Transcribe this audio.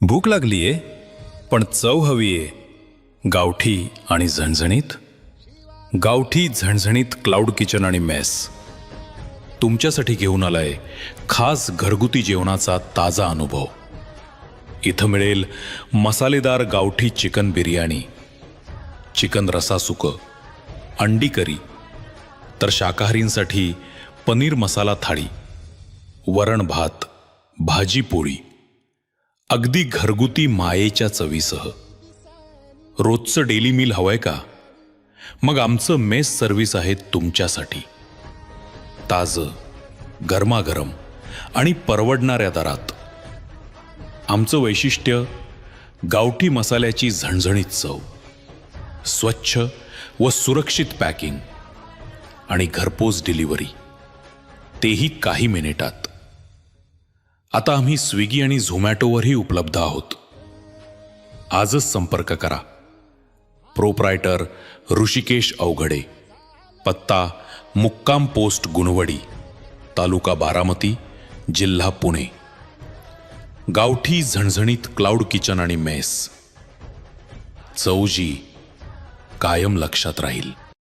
भूक लागलीये पण चव हवीये. गावठी आणि झणझणीत? गावठी झणझणीत क्लाउड किचन आणि मेस तुमच्यासाठी घेऊन आलाय खास घरगुती जेवणाचा ताजा अनुभव. इथं मिळेल मसालेदार गावठी चिकन बिर्याणी चिकन रसा सुकं अंडी करी तर शाकाहारींसाठी पनीर मसाला थाळी वरण भात भाजी पोळी. अगदी घरगुती मायेच्या चवीसह. रोजचं डेली मील हवंय का? मग आमचं मेस सर्व्हिस आहे तुमच्यासाठी. ताजं गरमागरम आणि परवडणाऱ्या दरात. आमचं वैशिष्ट्य गावठी मसाल्याची झणझणीत चव. स्वच्छ व सुरक्षित पॅकिंग आणि घरपोच डिलिव्हरी तेही काही मिनिटात. आता आम्ही स्विगी आणि झोमॅटोवरही उपलब्ध आहोत. आजच संपर्क करा. प्रोप्रायटर ऋषिकेश अवघडे. पत्ता मुक्काम पोस्ट गुणवडी तालुका बारामती जिल्हा पुणे. गावठी झणझणीत क्लाउड किचन आणि मेस. चौजी कायम लक्षात राहील.